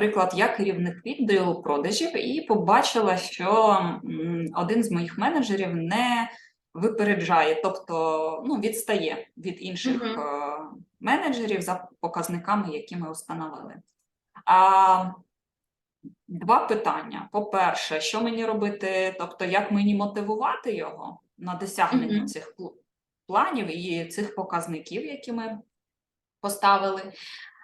наприклад, я керівник відділу продажів і побачила, що один з моїх менеджерів не випереджає, тобто ну, відстає від інших Мгм. е, менеджерів за показниками, які ми установили. А, два питання. По-перше, що мені робити, тобто, як мені мотивувати його на досягнення Мгм. цих планів і цих показників, які ми поставили.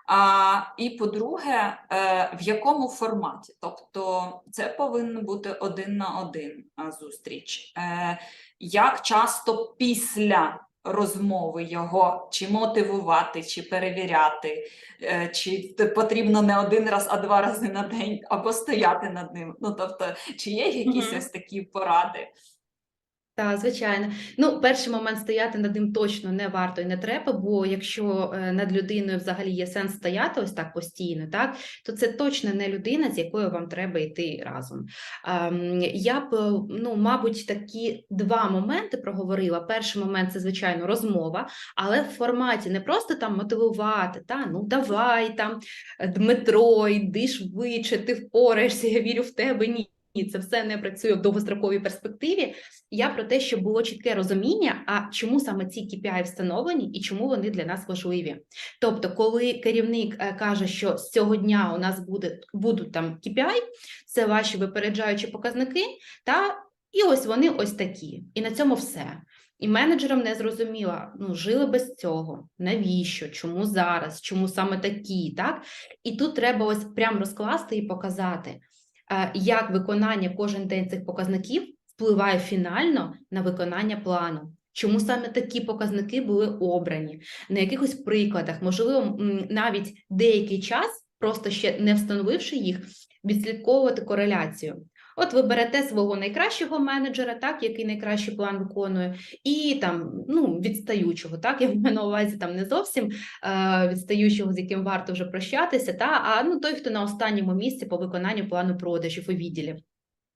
А, і по-друге, е, в якому форматі? Тобто, це повинен бути один на один зустріч. Е, як часто після розмови його чи мотивувати, чи перевіряти, е, чи потрібно не один раз, а два рази на день, або стояти над ним. Ну тобто, чи є якісь Мгм. ось такі поради? Так, звичайно. Ну, перший момент стояти над ним точно не варто і не треба, бо якщо е, над людиною взагалі є сенс стояти ось так постійно, так, то це точно не людина, з якою вам треба йти разом. Ем, Я б, е, ну, мабуть, такі два моменти проговорила. Перший момент це, звичайно, розмова, але в форматі не просто там мотивувати, та ну давай там, Дмитро, йди швидше, ти впораєшся, я вірю в тебе. Ні. Ні, це все не працює в довгостроковій перспективі. Я про те, щоб було чітке розуміння, а чому саме ці KPI встановлені і чому вони для нас важливі. Тобто, коли керівник е, каже, що з цього дня у нас буде будуть там KPI, це ваші випереджаючі показники, та і ось вони ось такі. І на цьому все. І менеджерам не зрозуміло, ну жили без цього, навіщо, чому зараз, чому саме такі, так? І тут треба ось прям розкласти і показати, як виконання кожен день цих показників впливає фінально на виконання плану. Чому саме такі показники були обрані? На якихось прикладах, можливо, навіть деякий час, просто ще не встановивши їх, відслідковувати кореляцію. От ви берете свого найкращого менеджера, так, який найкращий план виконує, і там ну, відстаючого, так, я маю на увазі там не зовсім е, відстаючого, з яким варто вже прощатися, та, а ну, той, хто на останньому місці по виконанню плану продажів у відділі.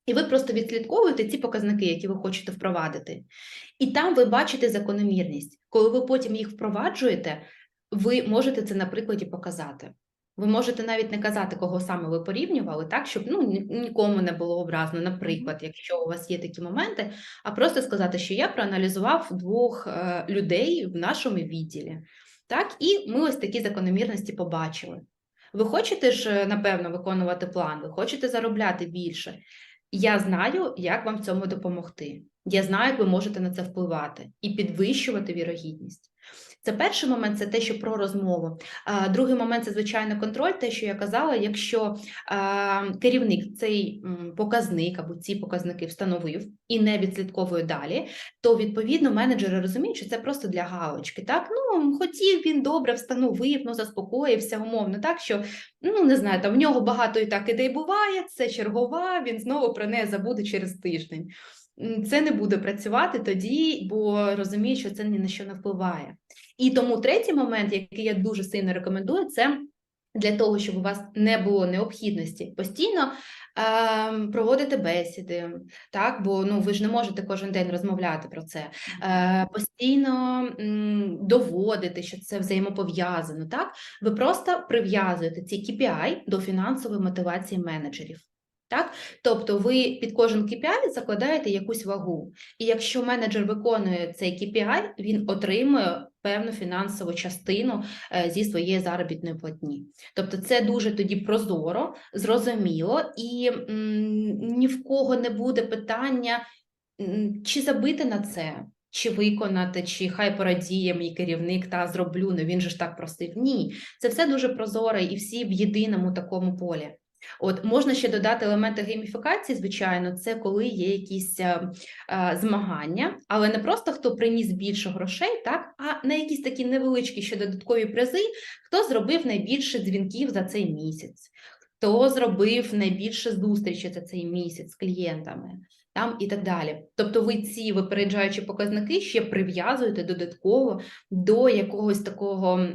І ви просто відслідковуєте ці показники, які ви хочете впровадити. І там ви бачите закономірність. Коли ви потім їх впроваджуєте, ви можете це на прикладі показати. Ви можете навіть не казати, кого саме ви порівнювали, так, щоб ну, нікому не було образно, наприклад, якщо у вас є такі моменти, а просто сказати, що я проаналізував двох е, людей в нашому відділі. Так, і ми ось такі закономірності побачили. Ви хочете ж, е, напевно, виконувати план, ви хочете заробляти більше. Я знаю, як вам в цьому допомогти. Я знаю, як ви можете на це впливати і підвищувати вірогідність. Це перший момент, це те, що про розмову. А, другий момент це звичайно контроль. Те, що я казала, якщо а, керівник цей показник або ці показники встановив і не відслідковує далі, то відповідно менеджери розуміють, що це просто для галочки. Так, ну хотів він добре встановив, ну заспокоївся умовно, так що ну не знаю, там в нього багато і так ідей буває, це чергова, він знову про неї забуде через тиждень. Це не буде працювати тоді, бо розуміє, що це ні на що не впливає. І тому третій момент, який я дуже сильно рекомендую, це для того, щоб у вас не було необхідності постійно е, проводити бесіди, так, бо ну ви ж не можете кожен день розмовляти про це. Е, постійно м, доводити, що це взаємопов'язано. Так, ви просто прив'язуєте ці KPI до фінансової мотивації менеджерів. Так, тобто ви під кожен KPI закладаєте якусь вагу, і якщо менеджер виконує цей KPI, він отримує певну фінансову частину е, зі своєї заробітної платні. Тобто, це дуже тоді прозоро, зрозуміло, і ні в кого не буде питання, чи забити на це. Чи виконати, чи хай порадіє мій керівник та зроблю, ну він же ж так просив. Ні, це все дуже прозоре і всі в єдиному такому полі. От можна ще додати елементи гейміфікації, звичайно, це коли є якісь е, е, змагання, але не просто хто приніс більше грошей, так, а на якісь такі невеличкі ще додаткові призи, хто зробив найбільше дзвінків за цей місяць, хто зробив найбільше зустрічей за цей місяць з клієнтами. Там і так далі. Тобто ви ці випереджаючі показники ще прив'язуєте додатково до якогось такого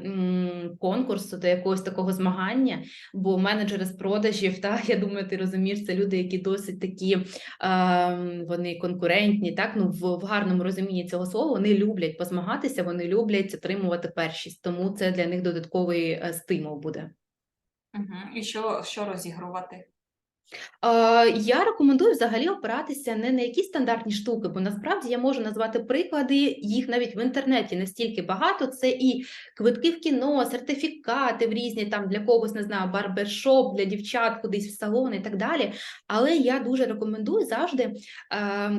конкурсу, до якогось такого змагання, бо менеджери з продажів, та я думаю, ти розумієш, це люди, які досить такі е, вони конкурентні, так ну в, в гарному розумінні цього слова вони люблять позмагатися, вони люблять отримувати першість, тому це для них додатковий е, стимул буде. Угу. І що, що розігрувати? Е, Я рекомендую взагалі опиратися не на якісь стандартні штуки, бо насправді я можу назвати приклади, їх навіть в інтернеті настільки багато. Це і квитки в кіно, сертифікати в різні там для когось не знаю, барбершоп, для дівчат кудись в салон і так далі. Але я дуже рекомендую завжди е,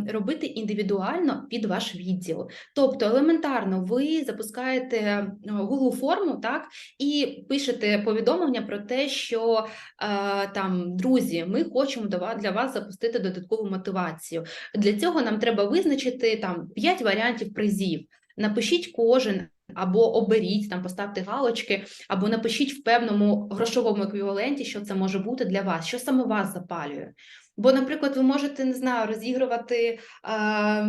робити індивідуально під ваш відділ. Тобто, елементарно, ви запускаєте е, Google форму, так і пишете повідомлення про те, що там друзі, ми хочемо для вас запустити додаткову мотивацію. Для цього нам треба визначити там 5 варіантів призів. Напишіть кожен. Або оберіть там, поставте галочки, або напишіть в певному грошовому еквіваленті, що це може бути для вас, що саме вас запалює. Бо, наприклад, ви можете не знаю, розігрувати е,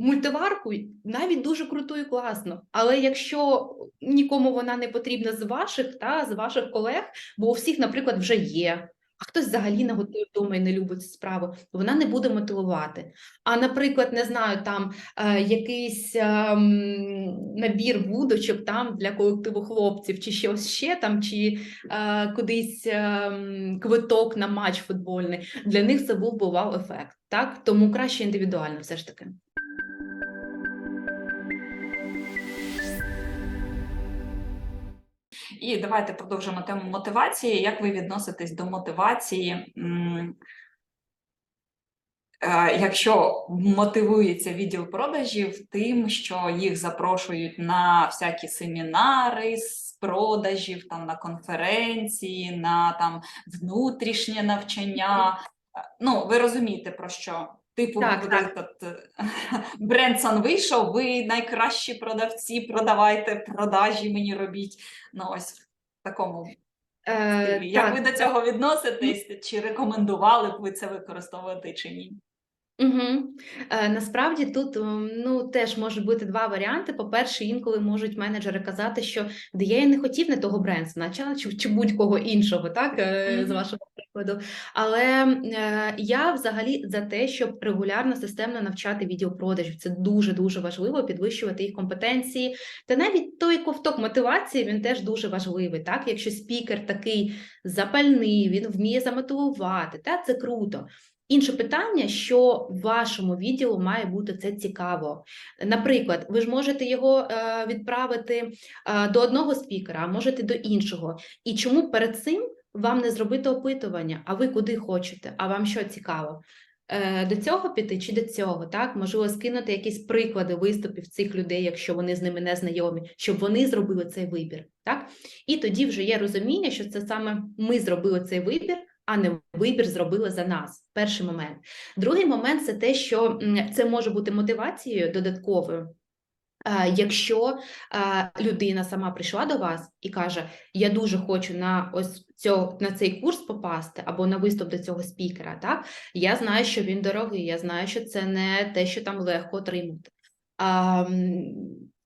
мультиварку навіть дуже круто і класно. Але якщо нікому вона не потрібна з ваших та з ваших колег, бо у всіх, наприклад, вже є. А хтось взагалі не готує вдома і не любить цю справу, вона не буде мотивувати. А, наприклад, не знаю, там е, якийсь ем, набір вудочок там для колективу хлопців, чи щось ще там, чи е, кудись ем, квиток на матч футбольний. Для них це був би вау-ефект. Так? Тому краще індивідуально все ж таки. І давайте продовжимо тему мотивації. Як ви відноситесь до мотивації? е, Якщо мотивується відділ продажів тим, що їх запрошують на всякі семінари з продажів, там на конференції, на там внутрішнє навчання. Е, Ну, ви розумієте про що? Типу, Так, от так. этот, е, Бренсон вийшов, ви найкращі продавці, продавайте продажі мені робіть. Ну, ось в такому Е, стилі. Як так, ви до цього відноситесь? Чи рекомендували б ви це використовувати чи ні? Угу. Е, насправді тут м, ну, теж може бути два варіанти. По-перше, інколи можуть менеджери казати, що де я і не хотів не того Бренсона, чи, чи, чи будь-кого іншого, так, е, з Мгм. вашого прикладу. Але е, я взагалі за те, щоб регулярно системно навчати відділ продажів. Це дуже-дуже важливо, підвищувати їх компетенції. Та навіть той ковток мотивації він теж дуже важливий. Так? Якщо спікер такий запальний, він вміє замотивувати, та, це круто. Інше питання, що вашому відділу має бути це цікаво. Наприклад, ви ж можете його е, відправити е, до одного спікера, а можете до іншого. І чому перед цим вам не зробити опитування? А ви куди хочете? А вам що цікаво? Е, До цього піти чи до цього? Так, можливо, скинути якісь приклади виступів цих людей, якщо вони з ними не знайомі, щоб вони зробили цей вибір. Так, і тоді вже є розуміння, що це саме ми зробили цей вибір а не вибір зробили за нас. Перший момент. Другий момент це те, що це може бути мотивацією додатковою. Якщо людина сама прийшла до вас і каже: Я дуже хочу на ось цього на цей курс попасти або на виступ до цього спікера, так я знаю, що він дорогий, я знаю, що це не те, що там легко отримати. А,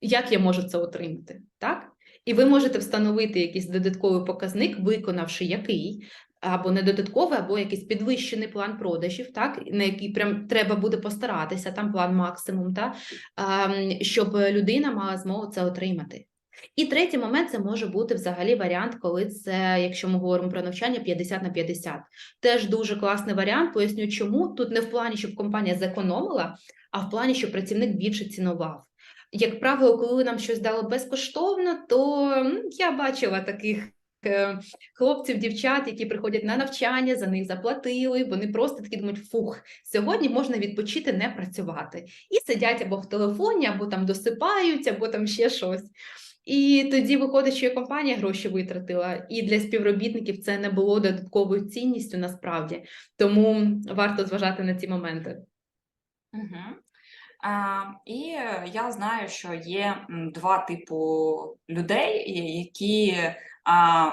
як я можу це отримати? Так? І ви можете встановити якийсь додатковий показник, виконавши який, або не додатковий, або якийсь підвищений план продажів, так, на який прям треба буде постаратися, там план максимум, так, ем, щоб людина мала змогу це отримати. І третій момент це може бути взагалі варіант, коли це, якщо ми говоримо про навчання, 50 на 50. Теж дуже класний варіант. Поясню, чому тут не в плані, щоб компанія зекономила, а в плані, щоб працівник більше цінував. Як правило, коли нам щось дали безкоштовно, то я бачила таких хлопців, дівчат, які приходять на навчання, за них заплатили. Вони просто такі думають, фух, сьогодні можна відпочити, не працювати. І сидять або в телефоні, або там досипають, або там ще щось. І тоді виходить, що і компанія гроші витратила, і для співробітників це не було додатковою цінністю насправді. Тому варто зважати на ці моменти. Угу. А, і я знаю, що є два типу людей, які,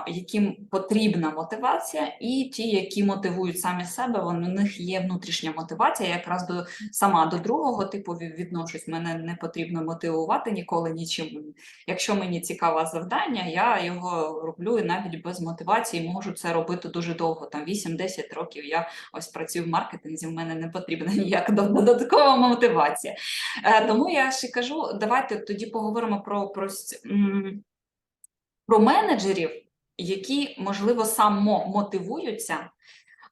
яким потрібна мотивація, і ті, які мотивують самі себе, вон, у них є внутрішня мотивація. Якраз до сама до другого типу відношусь. Мене не потрібно мотивувати ніколи нічим. Якщо мені цікаве завдання, я його роблю і навіть без мотивації можу це робити дуже довго, там 8-10 років. Я ось працюю в маркетинзі, в мене не потрібна ніяка додаткова мотивація. Е, Тому я ще кажу, давайте тоді поговоримо про, про, про менеджерів, які, можливо, самомотивуються.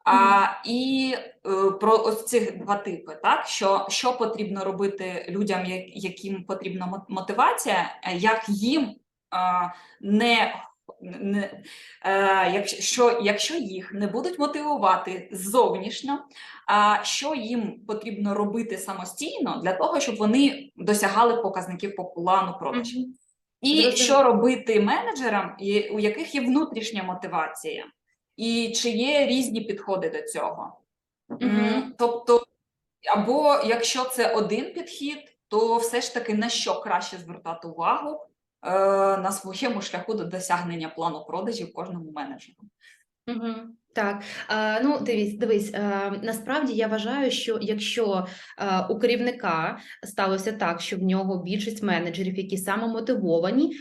А, і е, про ось цих два типи, так що, що потрібно робити людям, яким потрібна мотивація, е, як їм а, не, не е, якщо, якщо їх не будуть мотивувати зовнішньо, а що їм потрібно робити самостійно для того, щоб вони досягали показників по плану продажів. І Розумі. що робити менеджерам, у яких є внутрішня мотивація, і чи є різні підходи до цього? Угу. Тобто, або якщо це один підхід, то все ж таки на що краще звертати увагу е, на своєму шляху до досягнення плану продажів кожному менеджеру. Так, ну дивись, дивись. насправді я вважаю, що якщо у керівника сталося так, що в нього більшість менеджерів, які самомотивовані,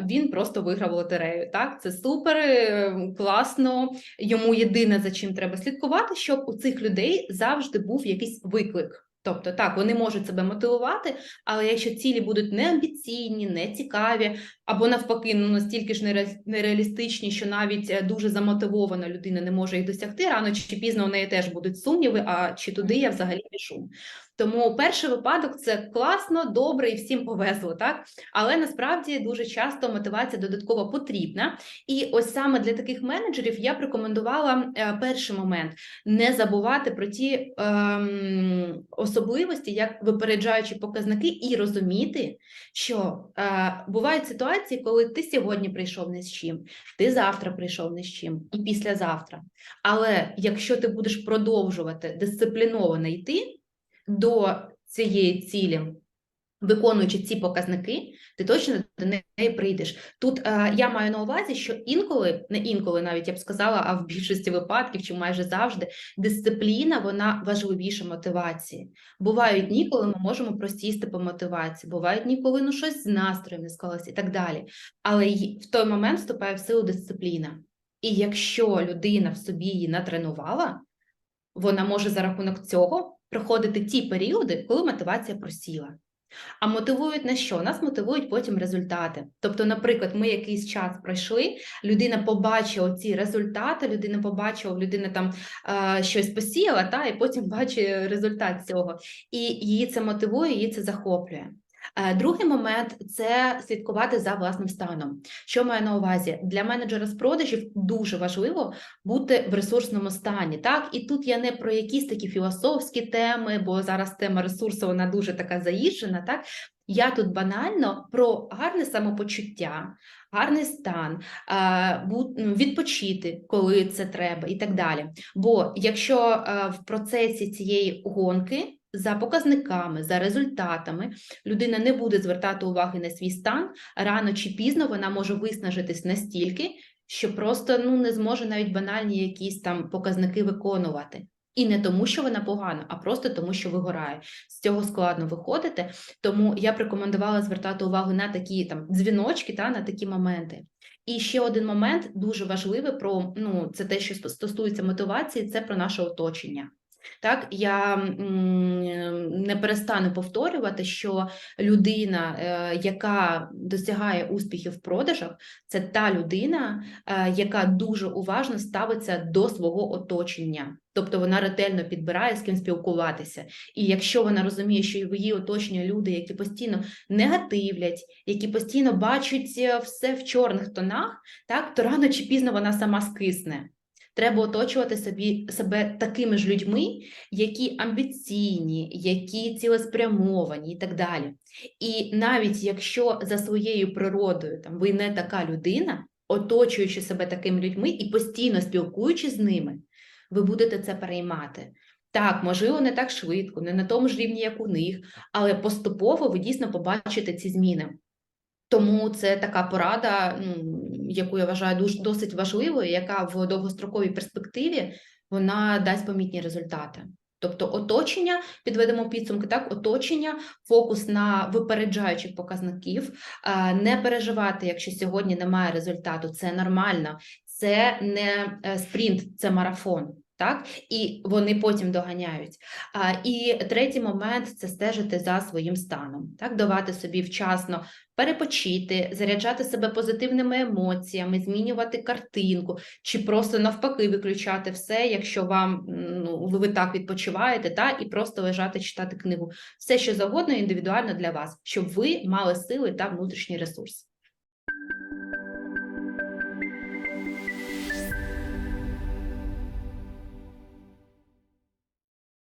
він просто виграв лотерею. Так, це супер, е, класно. Йому єдине за чим треба слідкувати, щоб у цих людей завжди був якийсь виклик. Тобто, так, вони можуть себе мотивувати, але якщо цілі будуть не амбіційні, не цікаві, або навпаки, ну настільки ж нереалістичні, що навіть е, дуже замотивована людина не може їх досягти. Рано чи пізно у неї теж будуть сумніви, а чи туди я взагалі пішу. Тому перший випадок це класно, добре і всім повезло, так? Але насправді дуже часто мотивація додатково потрібна. І ось саме для таких менеджерів я б рекомендувала е, перший момент не забувати про ті ем, особливості, як випереджаючі показники, і розуміти, що е, бувають ситуації, коли ти сьогодні прийшов не з чим, ти завтра прийшов не з чим, і післязавтра. Але якщо ти будеш продовжувати дисципліновано йти до цієї цілі, виконуючи ці показники, ти точно до неї прийдеш. Тут е, я маю на увазі, що інколи, не інколи, навіть я б сказала, а в більшості випадків, чи майже завжди, дисципліна вона важливіша мотивації. Бувають дні, коли ми можемо простісти по мотивації, бувають дні, коли ну щось з настроєм не склалося і так далі. Але в той момент вступає в силу дисципліна. І якщо людина в собі її натренувала, вона може за рахунок цього проходити ті періоди, коли мотивація просіла. А мотивують на що? Нас мотивують потім результати. Тобто, наприклад, ми якийсь час пройшли, людина побачила ці результати, людина побачила, людина там е, щось посіяла, та, і потім бачить результат цього. І її це мотивує, її це захоплює. Е, Другий момент це слідкувати за власним станом. Що маю на увазі? Для менеджера з продажів дуже важливо бути в ресурсному стані. Так, і тут я не про якісь такі філософські теми, бо зараз тема ресурсу вона дуже така заїжджена. Так, я тут банально про гарне самопочуття, гарний стан, е, м, відпочити, коли це треба, і так далі. Бо якщо е, в процесі цієї гонки за показниками, за результатами людина не буде звертати уваги на свій стан, рано чи пізно вона може виснажитись настільки, що просто ну не зможе навіть банальні якісь там показники виконувати. І не тому, що вона погана, а просто тому, що вигорає. З цього складно виходити. Тому я б рекомендувала звертати увагу на такі там дзвіночки, та на такі моменти. І ще один момент дуже важливий про ну це те, що сто- стосується мотивації, це про наше оточення. Так, я не перестану повторювати, що людина, е, яка досягає успіхів в продажах, це та людина, е, яка дуже уважно ставиться до свого оточення. Тобто вона ретельно підбирає з ким спілкуватися. І якщо вона розуміє, що її оточенні люди, які постійно негативлять, які постійно бачать е, все в чорних тонах, так то рано чи пізно вона сама скисне. Треба оточувати собі себе такими ж людьми, які амбіційні, які цілеспрямовані і так далі. І навіть якщо за своєю природою там ви не така людина, оточуючи себе такими людьми і постійно спілкуючись з ними, ви будете це переймати. Так, можливо, не так швидко, не на тому ж рівні, як у них, але поступово ви дійсно побачите ці зміни. Тому це така порада, ну, яку я вважаю дуже досить важливою, яка в довгостроковій перспективі вона дасть помітні результати. Тобто оточення, підведемо підсумки, так, оточення, фокус на випереджаючих показників, не переживати, якщо сьогодні немає результату, це нормально, це не е, спринт, це марафон. Так, і вони потім доганяють. А, і третій момент це стежити за своїм станом, так, давати собі вчасно перепочити, заряджати себе позитивними емоціями, змінювати картинку, чи просто навпаки виключати все, якщо вам ну, ви так відпочиваєте, та і просто лежати читати книгу. Все, що завгодно, індивідуально для вас, щоб ви мали сили та внутрішній ресурс.